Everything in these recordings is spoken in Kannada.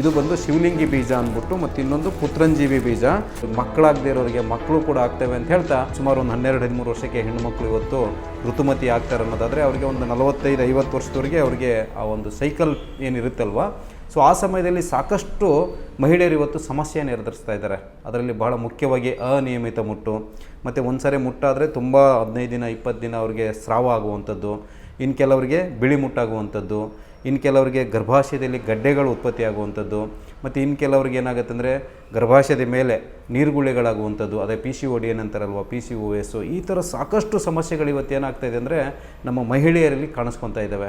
ಇದು ಬಂದು ಶಿವಲಿಂಗಿ ಬೀಜ ಅಂದ್ಬಿಟ್ಟು ಮತ್ತು ಇನ್ನೊಂದು ಪುತ್ರಂಜೀವಿ ಬೀಜ. ಮಕ್ಕಳಾಗದೇ ಇರೋರಿಗೆ ಮಕ್ಕಳು ಕೂಡ ಆಗ್ತವೆ ಅಂತ ಹೇಳ್ತಾ ಸುಮಾರು ಒಂದು ಹನ್ನೆರಡು, ಹದಿಮೂರು ವರ್ಷಕ್ಕೆ ಹೆಣ್ಣುಮಕ್ಕಳು ಇವತ್ತು ಋತುಮತಿ ಆಗ್ತಾರೆ ಅನ್ನೋದಾದರೆ ಅವರಿಗೆ ಒಂದು ನಲವತ್ತೈದು, ಐವತ್ತು ವರ್ಷದವರೆಗೆ ಅವರಿಗೆ ಆ ಒಂದು ಸೈಕಲ್ ಏನಿರುತ್ತಲ್ವ? ಸೊ ಆ ಸಮಯದಲ್ಲಿ ಸಾಕಷ್ಟು ಮಹಿಳೆಯರು ಇವತ್ತು ಸಮಸ್ಯೆಯನ್ನು ಎದುರಿಸ್ತಾ ಇದ್ದಾರೆ. ಅದರಲ್ಲಿ ಬಹಳ ಮುಖ್ಯವಾಗಿ ಅನಿಯಮಿತ ಮುಟ್ಟು. ಮತ್ತು ಒಂದು ಸಾರಿ ಮುಟ್ಟಾದರೆ ತುಂಬ ಹದಿನೈದು ದಿನ, ಇಪ್ಪತ್ತು ದಿನ ಅವರಿಗೆ ಸ್ರಾವ ಆಗುವಂಥದ್ದು. ಇನ್ನು ಕೆಲವರಿಗೆ ಬಿಳಿ ಮುಟ್ಟಾಗುವಂಥದ್ದು ಇನ್ನು ಕೆಲವರಿಗೆ ಗರ್ಭಾಶಯದಲ್ಲಿ ಗಡ್ಡೆಗಳು ಉತ್ಪತ್ತಿ ಆಗುವಂಥದ್ದು ಮತ್ತು ಇನ್ನು ಕೆಲವರಿಗೆ ಏನಾಗುತ್ತೆ ಅಂದರೆ ಗರ್ಭಾಶಯದ ಮೇಲೆ ನೀರುಗುಳ್ಳೆಗಳಾಗುವಂಥದ್ದು, ಅದೇ ಪಿ ಸಿ ಒ ಡಿ ಏನಂತಾರಲ್ವ ಪಿ ಸಿ ಓ ಎಸ್ಸು ಈ ಥರ ಸಾಕಷ್ಟು ಸಮಸ್ಯೆಗಳು ಇವತ್ತು ಏನಾಗ್ತಾ ಇದೆ ಅಂದರೆ ನಮ್ಮ ಮಹಿಳೆಯರಲ್ಲಿ ಕಾಣಿಸ್ಕೊತಾ ಇದ್ದಾವೆ.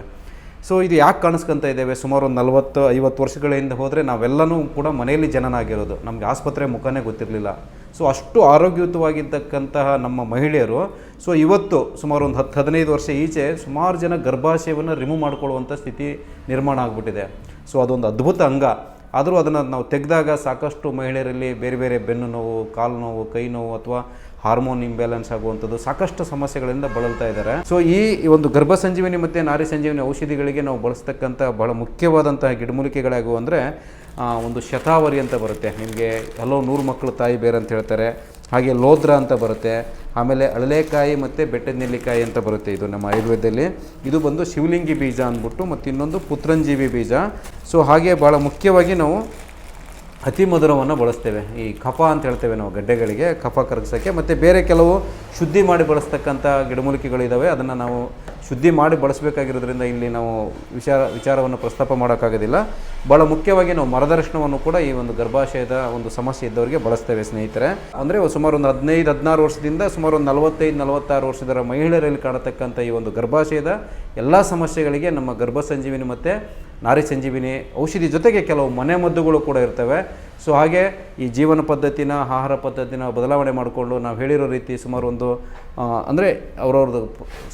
ಸೊ ಇದು ಯಾಕೆ ಕಾಣಿಸ್ಕೊತಾ ಇದ್ದೇವೆ? ಸುಮಾರು ಒಂದು ನಲ್ವತ್ತು ಐವತ್ತು ವರ್ಷಗಳಿಂದ ಹೋದರೆ ನಾವೆಲ್ಲನೂ ಕೂಡ ಮನೆಯಲ್ಲಿ ಜನನಾಗಿರೋದು. ನಮಗೆ ಆಸ್ಪತ್ರೆ ಮುಖನೇ ಗೊತ್ತಿರಲಿಲ್ಲ. ಸೊ ಅಷ್ಟು ಆರೋಗ್ಯಯುತವಾಗಿರ್ತಕ್ಕಂತಹ ನಮ್ಮ ಮಹಿಳೆಯರು, ಸೊ ಇವತ್ತು ಸುಮಾರು ಒಂದು ಹತ್ತು, ಹದಿನೈದು ವರ್ಷ ಈಚೆ ಸುಮಾರು ಜನ ಗರ್ಭಾಶಯವನ್ನು ರಿಮೂವ್ ಮಾಡಿಕೊಳ್ಳುವಂಥ ಸ್ಥಿತಿ ನಿರ್ಮಾಣ ಆಗಿಬಿಟ್ಟಿದೆ. ಸೊ ಅದೊಂದು ಅದ್ಭುತ ಅಂಗ. ಆದರೂ ಅದನ್ನು ನಾವು ತೆಗೆದಾಗ ಸಾಕಷ್ಟು ಮಹಿಳೆಯರಲ್ಲಿ ಬೇರೆ ಬೇರೆ ಬೆನ್ನು ನೋವು, ಕಾಲು ನೋವು, ಕೈ ನೋವು ಅಥವಾ ಹಾರ್ಮೋನ್ ಇಂಬ್ಯಾಲೆನ್ಸ್ ಆಗುವಂಥದ್ದು ಸಾಕಷ್ಟು ಸಮಸ್ಯೆಗಳಿಂದ ಬಳಲ್ತಾ ಇದ್ದಾರೆ. ಸೊ ಈ ಒಂದು ಗರ್ಭ ಸಂಜೀವಿನಿ ಮತ್ತು ನಾರಿ ಸಂಜೀವಿನಿ ಔಷಧಿಗಳಿಗೆ ನಾವು ಬಳಸ್ತಕ್ಕಂಥ ಬಹಳ ಮುಖ್ಯವಾದಂತಹ ಗಿಡಮೂಲಿಕೆಗಳಾಗುವ ಅಂದರೆ ಒಂದು ಶತಾವರಿ ಅಂತ ಬರುತ್ತೆ. ನಿಮಗೆ ಹಲವು ನೂರು ಮಕ್ಕಳು ತಾಯಿ ಬೇರೆ ಅಂತ ಹೇಳ್ತಾರೆ. ಹಾಗೆ ಲೋದ್ರ ಅಂತ ಬರುತ್ತೆ. ಆಮೇಲೆ ಅಳಲೆಕಾಯಿ ಮತ್ತು ಬೆಟ್ಟದ ನೆಲ್ಲಿಕಾಯಿ ಅಂತ ಬರುತ್ತೆ ಇದು ನಮ್ಮ ಆಯುರ್ವೇದದಲ್ಲಿ. ಇದು ಬಂದು ಶಿವಲಿಂಗಿ ಬೀಜ ಅಂದ್ಬಿಟ್ಟು ಮತ್ತು ಇನ್ನೊಂದು ಪುತ್ರಂಜೀವಿ ಬೀಜ. ಸೊ ಹಾಗೆ ಭಾಳ ಮುಖ್ಯವಾಗಿ ನಾವು ಅತಿ ಮಧುರವನ್ನು ಬಳಸ್ತೇವೆ. ಈ ಕಫ ಅಂತ ಹೇಳ್ತೇವೆ ನಾವು ಗಡ್ಡೆಗಳಿಗೆ, ಕಫ ಕರಗಿಸೋಕ್ಕೆ. ಮತ್ತು ಬೇರೆ ಕೆಲವು ಶುದ್ಧಿ ಮಾಡಿ ಬಳಸ್ತಕ್ಕಂಥ ಗಿಡಮೂಲಿಕೆಗಳಿದ್ದಾವೆ ಅದನ್ನು ನಾವು ಶುದ್ಧಿ ಮಾಡಿ ಬಳಸಬೇಕಾಗಿರೋದ್ರಿಂದ ಇಲ್ಲಿ ನಾವು ವಿಚಾರ ವಿಚಾರವನ್ನು ಪ್ರಸ್ತಾಪ ಮಾಡೋಕ್ಕಾಗೋದಿಲ್ಲ. ಭಾಳ ಮುಖ್ಯವಾಗಿ ನಾವು ಮರದರ್ಶನವನ್ನು ಕೂಡ ಈ ಒಂದು ಗರ್ಭಾಶಯದ ಒಂದು ಸಮಸ್ಯೆ ಇದ್ದವರಿಗೆ ಬಳಸ್ತೇವೆ ಸ್ನೇಹಿತರೆ. ಅಂದರೆ ಸುಮಾರು ಒಂದು ಹದಿನೈದು, ಹದಿನಾರು ವರ್ಷದಿಂದ ಸುಮಾರು ಒಂದು ನಲವತ್ತೈದು, ನಲವತ್ತಾರು ವರ್ಷದರ ಮಹಿಳೆಯರಲ್ಲಿ ಕಾಣತಕ್ಕಂಥ ಈ ಒಂದು ಗರ್ಭಾಶಯದ ಎಲ್ಲ ಸಮಸ್ಯೆಗಳಿಗೆ ನಮ್ಮ ಗರ್ಭ ಸಂಜೀವಿನಿ ಮತ್ತು ನಾರಿ ಸಂಜೀವಿನಿ ಔಷಧಿ ಜೊತೆಗೆ ಕೆಲವು ಮನೆ ಮದ್ದುಗಳು ಕೂಡ ಇರ್ತವೆ. ಸೊ ಹಾಗೆ ಈ ಜೀವನ ಪದ್ಧತಿನ, ಆಹಾರ ಪದ್ಧತಿನ ಬದಲಾವಣೆ ಮಾಡಿಕೊಂಡು ನಾವು ಹೇಳಿರೋ ರೀತಿ ಸುಮಾರು ಒಂದು ಅಂದರೆ ಅವ್ರವ್ರದ್ದು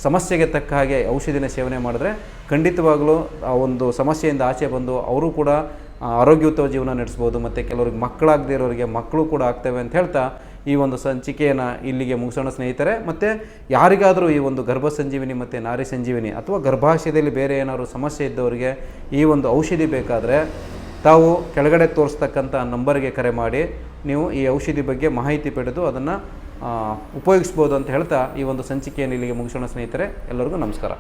ಸಮಸ್ಯೆಗೆ ತಕ್ಕ ಹಾಗೆ ಔಷಧಿನ ಸೇವನೆ ಮಾಡಿದ್ರೆ ಖಂಡಿತವಾಗಲೂ ಆ ಒಂದು ಸಮಸ್ಯೆಯಿಂದ ಆಚೆ ಬಂದು ಅವರು ಕೂಡ ಆರೋಗ್ಯಯುತ ಜೀವನ ನಡೆಸ್ಬೋದು ಮತ್ತು ಕೆಲವ್ರಿಗೆ ಮಕ್ಕಳಾಗದೇ ಇರೋರಿಗೆ ಮಕ್ಕಳು ಕೂಡ ಆಗ್ತವೆ ಅಂತ ಹೇಳ್ತಾ ಈ ಒಂದು ಸಂಚಿಕೆಯನ್ನು ಇಲ್ಲಿಗೆ ಮುಗಿಸೋಣ ಸ್ನೇಹಿತರೆ. ಮತ್ತು ಯಾರಿಗಾದರೂ ಈ ಒಂದು ಗರ್ಭ ಸಂಜೀವಿನಿ ಮತ್ತು ನಾರಿ ಸಂಜೀವಿನಿ ಅಥವಾ ಗರ್ಭಾಶಯದಲ್ಲಿ ಬೇರೆ ಏನಾದರೂ ಸಮಸ್ಯೆ ಇದ್ದವರಿಗೆ ಈ ಒಂದು ಔಷಧಿ ಬೇಕಾದರೆ ತಾವು ಕೆಳಗಡೆ ತೋರಿಸ್ತಕ್ಕಂಥ ನಂಬರ್ಗೆ ಕರೆ ಮಾಡಿ ನೀವು ಈ ಔಷಧಿ ಬಗ್ಗೆ ಮಾಹಿತಿ ಪಡೆದು ಅದನ್ನು ಉಪಯೋಗಿಸ್ಬೋದು ಅಂತ ಹೇಳ್ತಾ ಈ ಒಂದು ಸಂಚಿಕೆಯನ್ನು ಇಲ್ಲಿಗೆ ಮುಗಿಸೋಣ ಸ್ನೇಹಿತರೆ. ಎಲ್ಲರಿಗೂ ನಮಸ್ಕಾರ.